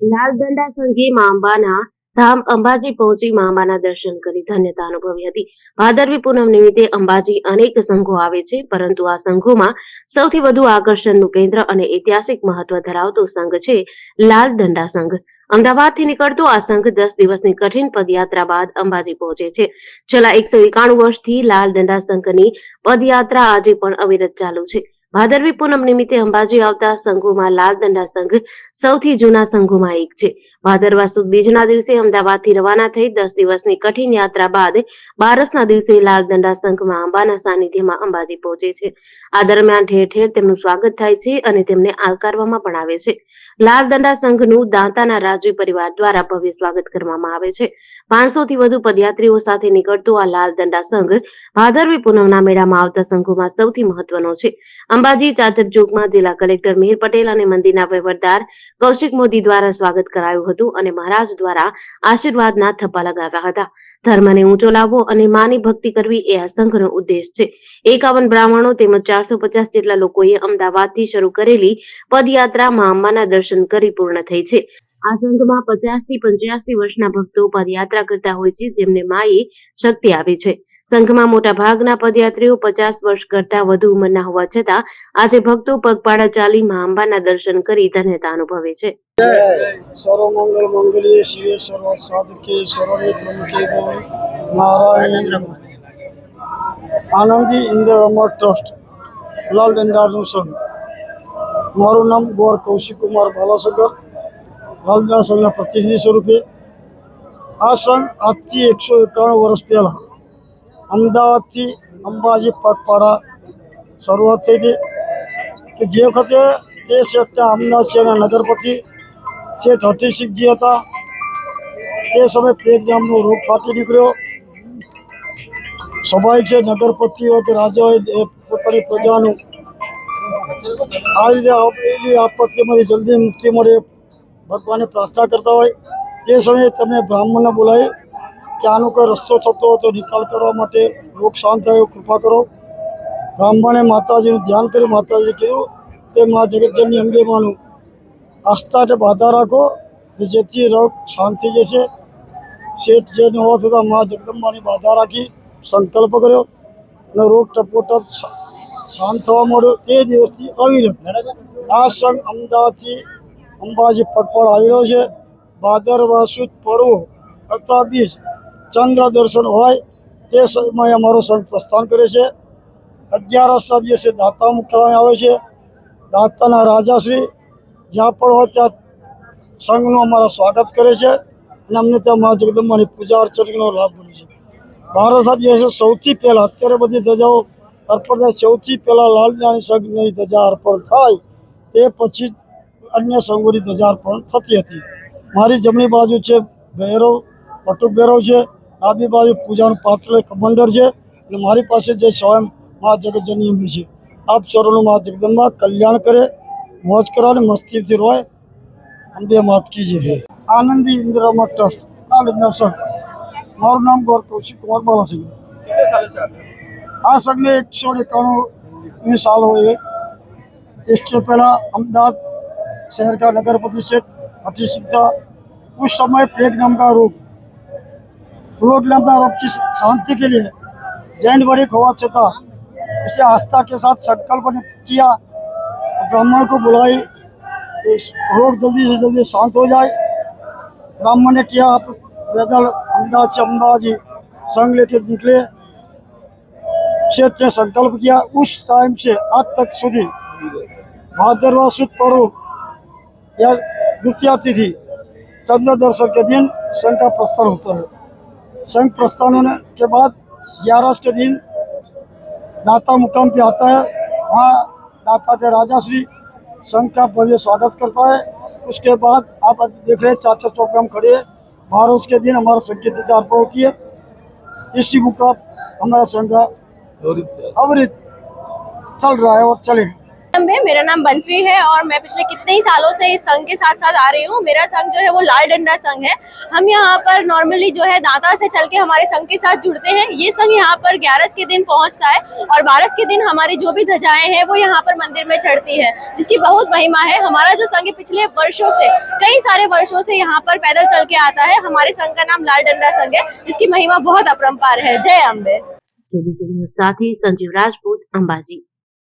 લાલ દંડા સંઘે મા અંબાના ધામ અંબાજી પહોંચી મા અંબાના દર્શન કરી ધન્યતા અનુભવી હતી. ભાદરવી પૂનમ નિમિત્તે અંબાજી અનેક સંઘો આવે છે, પરંતુ આ સંઘોમાં સૌથી વધુ આકર્ષણનું કેન્દ્ર અને ઐતિહાસિક મહત્વ ધરાવતો સંઘ છે લાલ દંડા સંઘ. અમદાવાદથી નીકળતો આ સંઘ દસ દિવસની કઠિન પદયાત્રા બાદ અંબાજી પહોંચે છે. છેલ્લા એકસો એકાણું વર્ષથી લાલ દંડા સંઘની પદયાત્રા આજે પણ અવિરત ચાલુ છે. ભાદરવી પૂનમ નિમિત્તે અંબાજી આવતા સંઘોમાં લાલ દંડા સંઘ સૌથી જૂના સંઘોમાં એક છે. ભાદરવા સુદ બીજના દિવસે અમદાવાદથી રવાના થઈ દસ દિવસની કઠિન યાત્રા બાદ બારસના દિવસે લાલ સંઘમાં અંબાના સાનિધ્યમાં અંબાજી પહોંચે છે. આ દરમિયાન ઠેર ઠેર તેમનું સ્વાગત થાય છે અને તેમને આવકારવામાં પણ આવે છે. લાલ દંડા સંઘનું દાંતાના રાજવી પરિવાર દ્વારા ભવ્ય સ્વાગત કરવામાં આવે છે. પાંચસો થી વધુ પદયાત્રીઓ સાથે નીકળતો આ લાલ દંડા સંઘ ભાદરવી પૂનમના મેળામાં આવતા સંઘોમાં સૌથી મહત્વનો છે. અંબાજી ચાચર ચોકમાં જિલ્લા કલેક્ટર મિહિર પટેલ અને મંદિરના વહીવટદાર કૌશિક મોદી દ્વારા સ્વાગત કરાયું હતું અને મહારાજ દ્વારા આશીર્વાદના થપ્પા લગાવ્યા હતા. ધર્મને ઊંચો લાવવો અને માની ભક્તિ કરવી એ આ સંઘનો ઉદ્દેશ છે. એકાવન બ્રાહ્મણો તેમજ ચારસો પચાસ જેટલા લોકોએ અમદાવાદથી શરૂ કરેલી પદયાત્રા મા અંબાના દર્શન કરી પૂર્ણ થઈ છે. આ સંઘમાં પચાસથી પંચ્યાસી વર્ષના ભક્તો પદયાત્રા કરતા હોય છે, જેમને માએ શક્તિ આપી છે. સંઘમાં મોટા ભાગના પદયાત્રીઓ પચાસ વર્ષ કરતા વધુ ઉંમરના હોવા છતાં, આજે ભક્તો પગપાળા ચાલી મા અંબાના દર્શન કરી ધન્યતા અનુભવે છે. સર્વમંગલ મંગલ્ય શિવે સર્વ સાધકે મુખે નારાયણ આનંદી ઇન્દ્ર ટ્રસ્ટ, લાલ દંડાનું મારું નામ ગોર કૌશિક કુમાર બાલાસગર. લાલ દંડા સંઘના પ્રતિનિધિ સ્વરૂપે આ સંઘ આજથી એકસો એકાણું વર્ષ પહેલાં અમદાવાદથી અંબાજી પગપાળા શરૂઆત થઈ હતી કે જે વખતે તે શેઠના અમદાવાદ શહેરના નગરપતિ શેઠ હઠીસિંહજી હતા, તે સમયે પ્લેગ નામનો રોગ ફાટી નીકળ્યો. સ્વાભાવિક છે નગરપતિ હોય કે રાજા હોય એ પોતાની પ્રજાનું આ રીતે આપત્તિમાંથી જલ્દી મુક્તિ મળે ભગવાનને પ્રાર્થના કરતા હોય તે સમયે તમે બ્રાહ્મણને બોલાવી, કે આનો કોઈ રસ્તો થતો હોય તો નિકાલ કરવા માટે રોગ શાંત થયો કૃપા કરો. બ્રાહ્મણે માતાજીનું ધ્યાન કર્યું માતાજીએ કહ્યું, તે મા જગતજનની અંગે માનું. આસ્થાને બાધા રાખો જેથી રોગ શાંત થઈ જશે. શેઠ જે ન હોવા છતાં મા જગદંબાની બાધા રાખી સંકલ્પ કર્યો અને રોગ ટપોટપ શાંત થવા માંડ્યો. તે દિવસથી અવિરત આ સંઘ અમદાવાદથી અંબાજી પટપળ આવેલો છે. ભાદરવા સુદ પડવો અથવા બીજ ચંદ્ર દર્શન હોય તે સમયે અમારો સંઘ પ્રસ્થાન કરે છે. અગિયારસના દિવસે દાતા મૂકવામાં આવે છે. દાતાના રાજાશ્રી જ્યાં પણ હોય ત્યાં સંઘનું અમારા સ્વાગત કરે છે અને અમને ત્યાં મા જગદંબાની પૂજા અર્ચનનો લાભ મળે છે. બારસા દિવસે સૌથી પહેલાં અત્યારે બધી ધજાઓ અર્પણ થાય. સૌથી પહેલાં લાલજાની સંઘની ધજા અર્પણ થાય. તે પછી અન્ય સંગોની બજાર પણ થતી હતી. મારી જમણી બાજુ છે ભૈરવ પટુક ભૈરવ છે ડાબી બાજુ પૂજાનું પાત્ર કમંડર છે અને મારી પાસે જે સ્વયં મા જગતજનની અંબી છે. આપ સર્વનું મા જગદંબા કલ્યાણ કરે મોજ કરાવે મસ્તીથી રોય. અંબે માતકી જે આનંદી ઇન્દિરામાં ટ્રસ્ટ આ લગ્ન સંઘ. મારું નામ ગોર કૌશિક કુમાર બાલાસિંહ. આ સંઘને એકસો એકાણું સાલ હોય એ પહેલાં અમદાવાદ शहर का नगर प्रतिष्ठित अति शिक्षा उस समय प्लेग नाम का रोग प्लेग नाम का रोग की शांति के लिए जैन बड़ी होवा छता इसे आस्था के साथ संकल्प किया ब्राह्मण को बुलाई इस रोग जल्दी से जल्दी शांत हो जाए ब्राह्मण ने किया आप पैदल अहमदाबाद से अहमदाबाद संघ लेके निकले. सेठ संकल्प किया, उस टाइम से आज तक सुधी. भादरवा सुद पर्व या द्वितीय तिथि चंद्र दर्शन के दिन संघ का प्रस्थान होता है। संघ प्रस्थान होने के बाद ग्यारह के दिन दाता मुकाम पे आता है। वहाँ दाता के राजा श्री संघ का भव्य स्वागत करता है। उसके बाद आप देख रहे हैं चाचा चौक पे हम खड़े हैं। बारस के दिन हमारा संघ की ध्वजा अर्पण होती है। इसी मुकाम हमारा संघ का अवरित चल रहा है और चलेगा। है। मेरा नाम बंसरी है और मैं पिछले कितने ही सालों से इस संघ के साथ साथ आ रही हूँ। मेरा संघ जो है वो लाल डंडा संघ है। हम यहाँ पर नॉर्मली जो है दाता से चल के हमारे संघ के साथ जुड़ते हैं। ये संघ यहाँ पर ग्यारस के दिन पहुँचता है और बारस के दिन हमारी जो भी ध्वजाएँ हैं वो यहाँ पर मंदिर में चढ़ती है, जिसकी बहुत महिमा है। हमारा जो संघ है, पिछले वर्षों से, कई सारे वर्षों से यहाँ पर पैदल चल के आता है। हमारे संघ का नाम लाल डंडा संघ है, जिसकी महिमा बहुत अपरम्पार है। जय अम्बे साथ ही संजीव राजपूत अम्बाजी